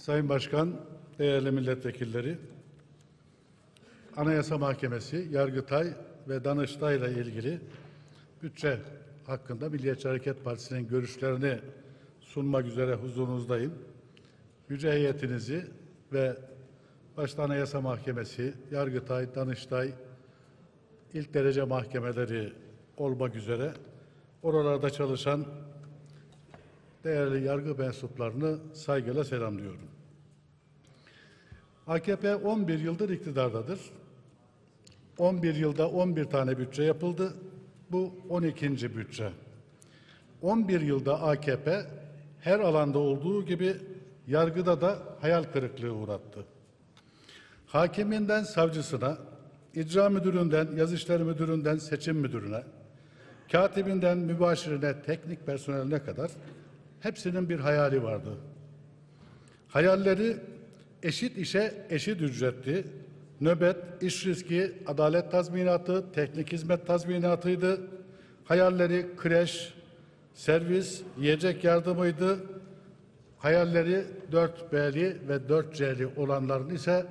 Sayın Başkan, değerli milletvekilleri, Anayasa Mahkemesi, Yargıtay ve Danıştay ile ilgili bütçe hakkında Milliyetçi Hareket Partisi'nin görüşlerini sunmak üzere huzurunuzdayım. Yüce heyetinizi ve başta Anayasa Mahkemesi, Yargıtay, Danıştay, ilk derece mahkemeleri olmak üzere oralarda çalışan değerli yargı mensuplarını saygıyla selamlıyorum. AKP 11 yıldır iktidardadır. 11 yılda 11 tane bütçe yapıldı. Bu 12. bütçe. 11 yılda AKP her alanda olduğu gibi yargıda da hayal kırıklığı uğrattı. Hakiminden savcısına, icra müdüründen, işleri müdüründen seçim müdürüne, katibinden mübaşirine, teknik personeline kadar hepsinin bir hayali vardı. Hayalleri eşit işe eşit ücretti, nöbet, iş riski, adalet tazminatı, teknik hizmet tazminatıydı. Hayalleri kreş, servis, yiyecek yardımıydı. Hayalleri 4B'li ve 4C'li olanların ise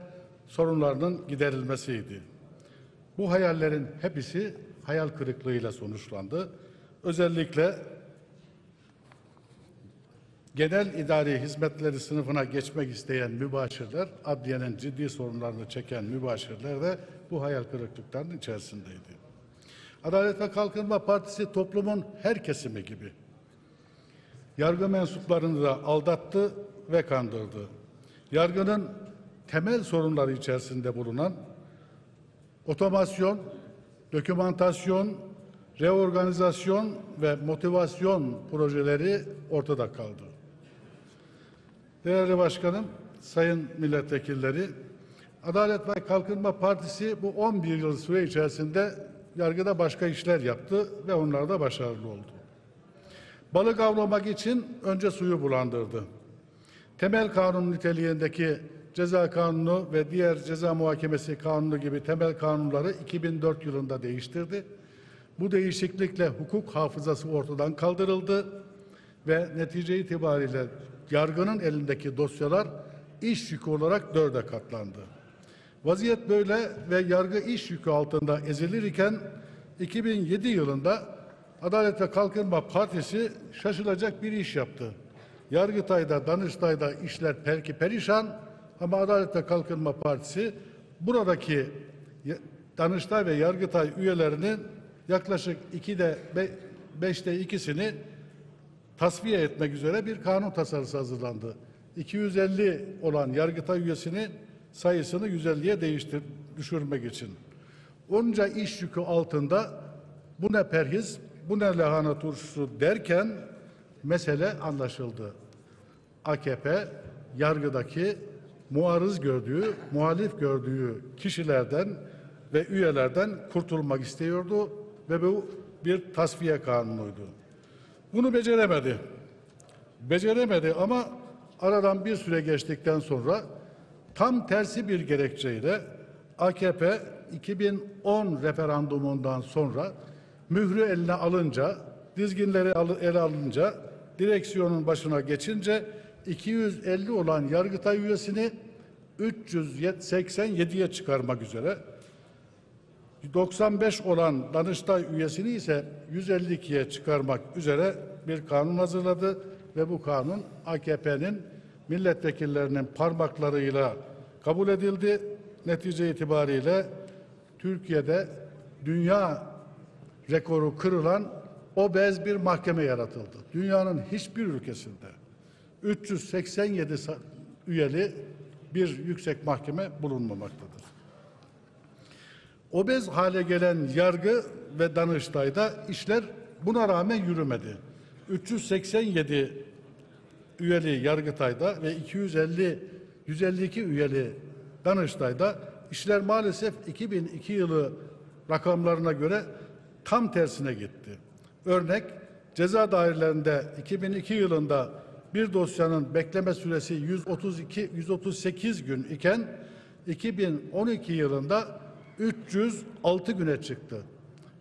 sorunlarının giderilmesiydi. Bu hayallerin hepsi hayal kırıklığıyla sonuçlandı. Özellikle genel idari hizmetleri sınıfına geçmek isteyen mübaşirler, adliyenin ciddi sorunlarını çeken mübaşirler de bu hayal kırıklıklarının içerisindeydi. Adalet ve Kalkınma Partisi toplumun her kesimi gibi yargı mensuplarını da aldattı ve kandırdı. Yargının temel sorunları içerisinde bulunan otomasyon, dokümantasyon, reorganizasyon ve motivasyon projeleri ortada kaldı. Değerli Başkanım, Sayın Milletvekilleri, Adalet ve Kalkınma Partisi bu 11 yıl süre içerisinde yargıda başka işler yaptı ve onlar da başarılı oldu. Balık avlamak için önce suyu bulandırdı. Temel kanun niteliğindeki ceza kanunu ve diğer ceza muhakemesi kanunu gibi temel kanunları 2004 yılında değiştirdi. Bu değişiklikle hukuk hafızası ortadan kaldırıldı ve netice itibariyle yargının elindeki dosyalar iş yükü olarak dörde katlandı. Vaziyet böyle ve yargı iş yükü altında ezilirken 2007 yılında Adalet ve Kalkınma Partisi şaşılacak bir iş yaptı. Yargıtay'da, Danıştay'da işler perki perişan ama Adalet ve Kalkınma Partisi buradaki Danıştay ve Yargıtay üyelerinin yaklaşık 2'de 5'te ikisini tasfiye etmek üzere bir kanun tasarısı hazırlandı. 250 olan Yargıtay üyesini sayısını 150'ye değiştir, düşürmek için. Onca iş yükü altında bu ne perhiz, bu ne lahana turşusu derken mesele anlaşıldı. AKP yargıdaki muarız gördüğü, muhalif gördüğü kişilerden ve üyelerden kurtulmak istiyordu ve bu bir tasfiye kanunuydu. Bunu beceremedi. Beceremedi ama aradan bir süre geçtikten sonra tam tersi bir gerekçeyle AKP 2010 referandumundan sonra mührü eline alınca, dizginleri ele alınca, direksiyonun başına geçince 250 olan Yargıtay üyesini 387'ye çıkarmak üzere 95 olan Danıştay üyesini ise 152'ye çıkarmak üzere bir kanun hazırladı ve bu kanun AKP'nin milletvekillerinin parmaklarıyla kabul edildi. Netice itibariyle Türkiye'de dünya rekoru kırılan obez bir mahkeme yaratıldı. Dünyanın hiçbir ülkesinde 387 üyeli bir yüksek mahkeme bulunmamaktadır. Obez hale gelen yargı ve Danıştay'da işler buna rağmen yürümedi. 387 üyeli Yargıtay'da ve 250 152 üyeli Danıştay'da işler maalesef 2002 yılı rakamlarına göre tam tersine gitti. Örnek ceza dairelerinde 2002 yılında bir dosyanın bekleme süresi 132 138 gün iken 2012 yılında 306 güne çıktı.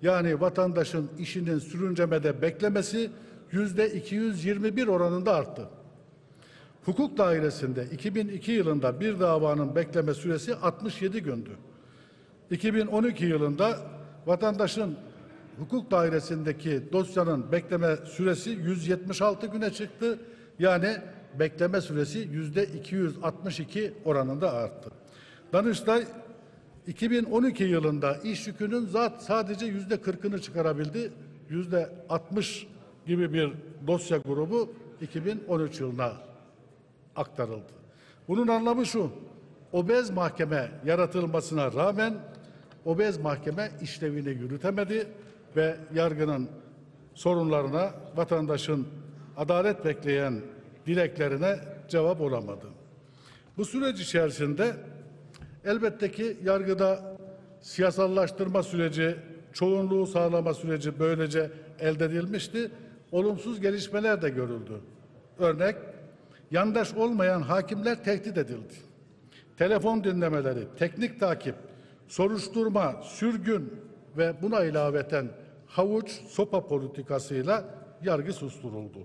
Yani vatandaşın işinin sürüncemede beklemesi yüzde 221 oranında arttı. Hukuk dairesinde 2002 yılında bir davanın bekleme süresi 67 gündü. 2012 yılında vatandaşın hukuk dairesindeki dosyanın bekleme süresi 176 güne çıktı. Yani bekleme süresi yüzde 262 oranında arttı. Danıştay 2012 yılında iş yükünün zat sadece yüzde 40'ını çıkarabildi. Yüzde 60 gibi bir dosya grubu 2013 yılına aktarıldı. Bunun anlamı şu. Obez mahkeme yaratılmasına rağmen obez mahkeme işlevini yürütemedi ve yargının sorunlarına, vatandaşın adalet bekleyen dileklerine cevap olamadı. Bu süreç içerisinde elbette ki yargıda siyasallaştırma süreci, çoğunluğu sağlama süreci böylece elde edilmişti. Olumsuz gelişmeler de görüldü. Örnek, yandaş olmayan hakimler tehdit edildi. Telefon dinlemeleri, teknik takip, soruşturma, sürgün ve buna ilaveten havuç sopa politikasıyla yargı susturuldu.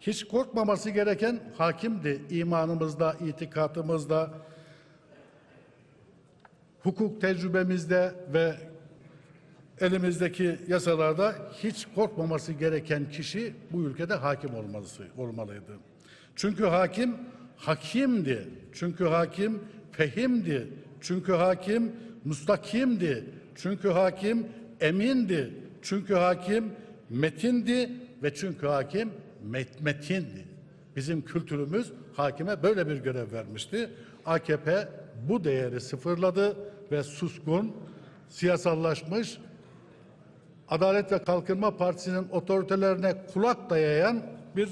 Hiç korkmaması gereken hakimdi imanımızda, itikatımızda, hukuk tecrübemizde ve elimizdeki yasalarda hiç korkmaması gereken kişi bu ülkede hakim olması olmalıydı. Çünkü hakim hakimdi. Çünkü hakim fehimdi. Çünkü hakim mustakimdi. Çünkü hakim emindi. Çünkü hakim metindi ve çünkü hakim met metindi. Bizim kültürümüz hakime böyle bir görev vermişti. AKP bu değeri sıfırladı ve suskun, siyasallaşmış, Adalet ve Kalkınma Partisi'nin otoritelerine kulak dayayan bir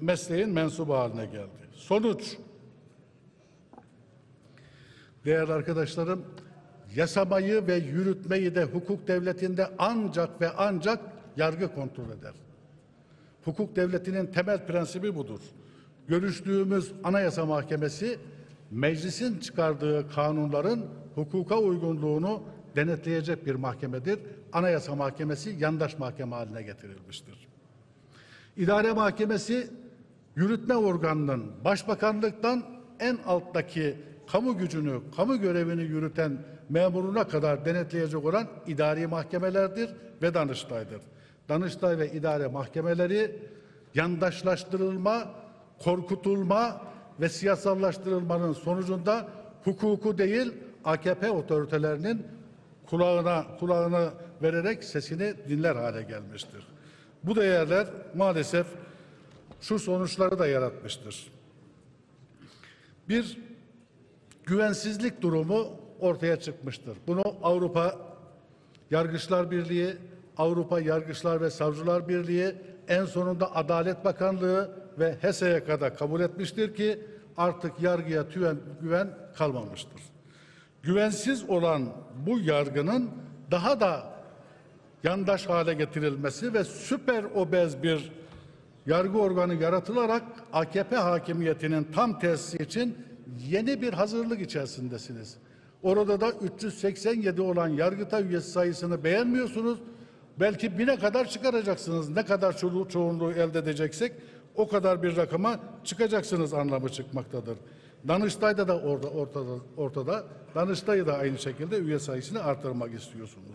mesleğin mensubu haline geldi. Sonuç, değerli arkadaşlarım, yasamayı ve yürütmeyi de hukuk devletinde ancak ve ancak yargı kontrol eder. Hukuk devletinin temel prensibi budur. Görüştüğümüz Anayasa Mahkemesi meclisin çıkardığı kanunların hukuka uygunluğunu denetleyecek bir mahkemedir. Anayasa Mahkemesi yandaş mahkeme haline getirilmiştir. İdare Mahkemesi yürütme organının başbakanlıktan en alttaki kamu gücünü, kamu görevini yürüten memuruna kadar denetleyecek olan idari mahkemelerdir ve Danıştay'dır. Danıştay ve idare mahkemeleri yandaşlaştırılma, korkutulma ve siyasallaştırılmanın sonucunda hukuku değil AKP otoritelerinin kulağına kulağına vererek sesini dinler hale gelmiştir. Bu değerler maalesef şu sonuçları da yaratmıştır. Bir güvensizlik durumu ortaya çıkmıştır. Bunu Avrupa Yargıçlar Birliği, Avrupa Yargıçlar ve Savcılar Birliği, en sonunda Adalet Bakanlığı ve HESE'ye kabul etmiştir ki artık yargıya tüven, güven kalmamıştır. Güvensiz olan bu yargının daha da yandaş hale getirilmesi ve süper obez bir yargı organı yaratılarak AKP hakimiyetinin tam tersi için yeni bir hazırlık içerisindesiniz. Orada da 387 olan yargıtay üyesi sayısını beğenmiyorsunuz. Belki bine kadar çıkaracaksınız. Ne kadar ço çoğunluğu elde edeceksek o kadar bir rakama çıkacaksınız anlamı çıkmaktadır. Danıştay'da da orada ortada, ortada. Danıştay'ı da aynı şekilde üye sayısını artırmak istiyorsunuz.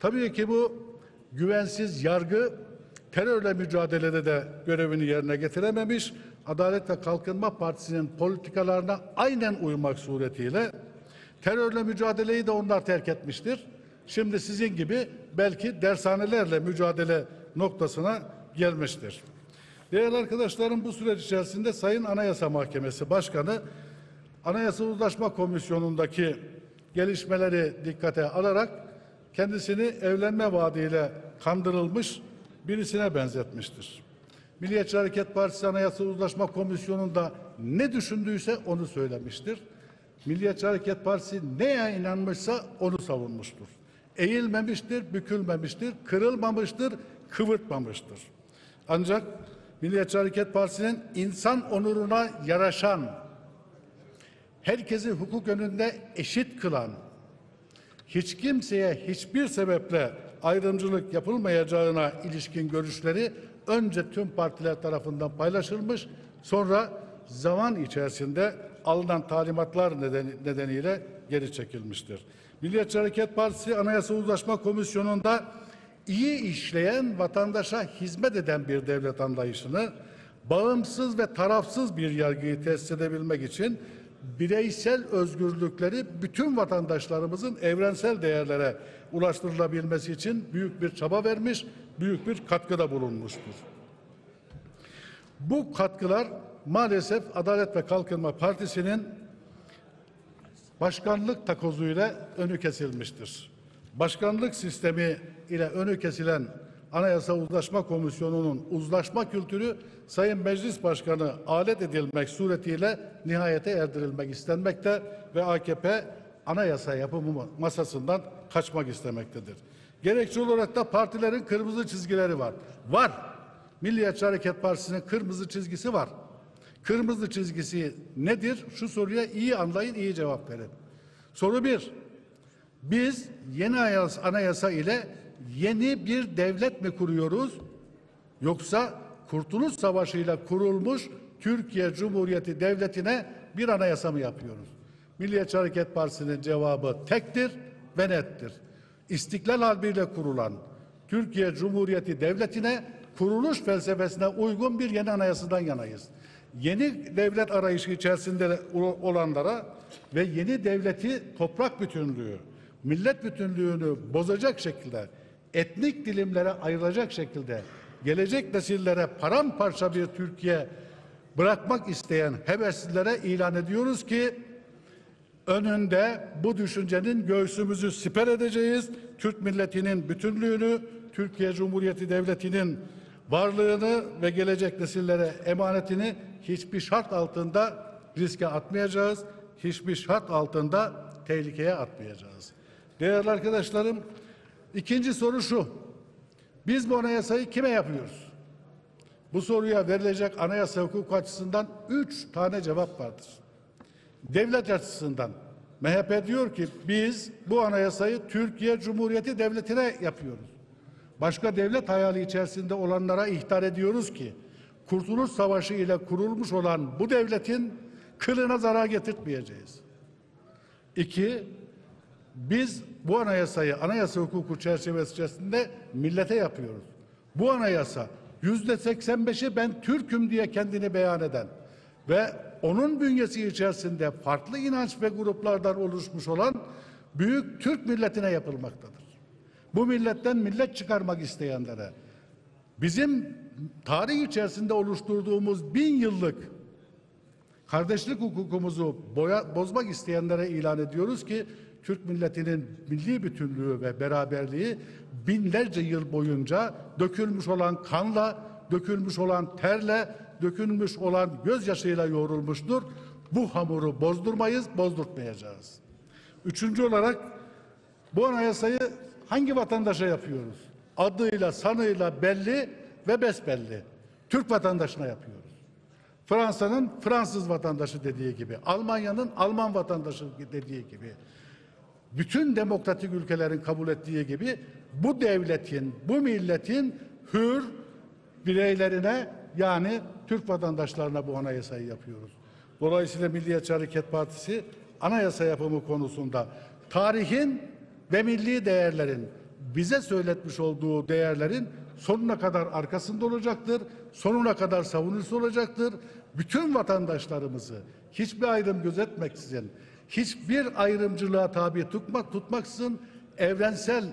Tabii ki bu güvensiz yargı terörle mücadelede de görevini yerine getirememiş. Adalet ve Kalkınma Partisi'nin politikalarına aynen uymak suretiyle terörle mücadeleyi de onlar terk etmiştir. Şimdi sizin gibi belki dershanelerle mücadele noktasına gelmiştir. Değerli arkadaşlarım bu süreç içerisinde Sayın Anayasa Mahkemesi Başkanı Anayasa Uzlaşma Komisyonu'ndaki gelişmeleri dikkate alarak kendisini evlenme vaadiyle kandırılmış birisine benzetmiştir. Milliyetçi Hareket Partisi Anayasa Uzlaşma Komisyonu'nda ne düşündüyse onu söylemiştir. Milliyetçi Hareket Partisi neye inanmışsa onu savunmuştur. Eğilmemiştir, bükülmemiştir, kırılmamıştır, kıvırtmamıştır. Ancak Milliyetçi Hareket Partisi'nin insan onuruna yaraşan, herkesi hukuk önünde eşit kılan, hiç kimseye hiçbir sebeple ayrımcılık yapılmayacağına ilişkin görüşleri önce tüm partiler tarafından paylaşılmış, Sonra zaman içerisinde alınan talimatlar nedeni, nedeniyle geri çekilmiştir. Milliyetçi Hareket Partisi Anayasa Uzlaşma Komisyonu'nda iyi işleyen, vatandaşa hizmet eden bir devlet anlayışını bağımsız ve tarafsız bir yargıyı tesis edebilmek için bireysel özgürlükleri bütün vatandaşlarımızın evrensel değerlere ulaştırılabilmesi için büyük bir çaba vermiş, büyük bir katkıda bulunmuştur. Bu katkılar maalesef Adalet ve Kalkınma Partisi'nin başkanlık takozuyla önü kesilmiştir. Başkanlık sistemi ile önü kesilen Anayasa Uzlaşma Komisyonu'nun uzlaşma kültürü Sayın Meclis Başkanı alet edilmek suretiyle nihayete erdirilmek istenmekte ve AKP anayasa yapımı masasından kaçmak istemektedir. Gerekçe olarak da partilerin kırmızı çizgileri var. Var. Milliyetçi Hareket Partisi'nin kırmızı çizgisi var. Kırmızı çizgisi nedir? Şu soruya iyi anlayın, iyi cevap verin. Soru bir. Biz yeni ayas- anayasa ile yeni bir devlet mi kuruyoruz? Yoksa Kurtuluş Savaşı ile kurulmuş Türkiye Cumhuriyeti Devleti'ne bir anayasa mı yapıyoruz? Milliyetçi Hareket Partisi'nin cevabı tektir ve nettir. İstiklal harbiyle kurulan Türkiye Cumhuriyeti Devleti'ne kuruluş felsefesine uygun bir yeni anayasadan yanayız. Yeni devlet arayışı içerisinde olanlara ve yeni devleti toprak bütünlüğü, millet bütünlüğünü bozacak şekilde, etnik dilimlere ayrılacak şekilde, gelecek nesillere paramparça bir Türkiye bırakmak isteyen heveslilere ilan ediyoruz ki önünde bu düşüncenin göğsümüzü siper edeceğiz. Türk milletinin bütünlüğünü, Türkiye Cumhuriyeti Devleti'nin varlığını ve gelecek nesillere emanetini hiçbir şart altında riske atmayacağız. Hiçbir şart altında tehlikeye atmayacağız. Değerli arkadaşlarım, ikinci soru şu. Biz bu anayasayı kime yapıyoruz? Bu soruya verilecek anayasa hukuku açısından üç tane cevap vardır. Devlet açısından MHP diyor ki biz bu anayasayı Türkiye Cumhuriyeti Devleti'ne yapıyoruz. Başka devlet hayali içerisinde olanlara ihtar ediyoruz ki Kurtuluş Savaşı ile kurulmuş olan bu devletin kılına zarar getirtmeyeceğiz. İki, biz bu anayasayı anayasa hukuku çerçevesi içerisinde millete yapıyoruz. Bu anayasa yüzde 85'i ben Türk'üm diye kendini beyan eden ve onun bünyesi içerisinde farklı inanç ve gruplardan oluşmuş olan büyük Türk milletine yapılmaktadır. Bu milletten millet çıkarmak isteyenlere bizim tarih içerisinde oluşturduğumuz bin yıllık kardeşlik hukukumuzu boya, bozmak isteyenlere ilan ediyoruz ki Türk milletinin milli bütünlüğü ve beraberliği binlerce yıl boyunca dökülmüş olan kanla, dökülmüş olan terle, dökülmüş olan gözyaşıyla yoğrulmuştur. Bu hamuru bozdurmayız, bozdurtmayacağız. Üçüncü olarak bu anayasayı hangi vatandaşa yapıyoruz? Adıyla, sanıyla belli ve besbelli. Türk vatandaşına yapıyoruz. Fransa'nın Fransız vatandaşı dediği gibi, Almanya'nın Alman vatandaşı dediği gibi, bütün demokratik ülkelerin kabul ettiği gibi bu devletin, bu milletin hür bireylerine yani Türk vatandaşlarına bu anayasayı yapıyoruz. Dolayısıyla Milliyetçi Hareket Partisi anayasa yapımı konusunda tarihin ve milli değerlerin bize söyletmiş olduğu değerlerin sonuna kadar arkasında olacaktır. Sonuna kadar savunucusu olacaktır. Bütün vatandaşlarımızı hiçbir ayrım gözetmeksizin, hiçbir ayrımcılığa tabi tutmak, tutmaksızın evrensel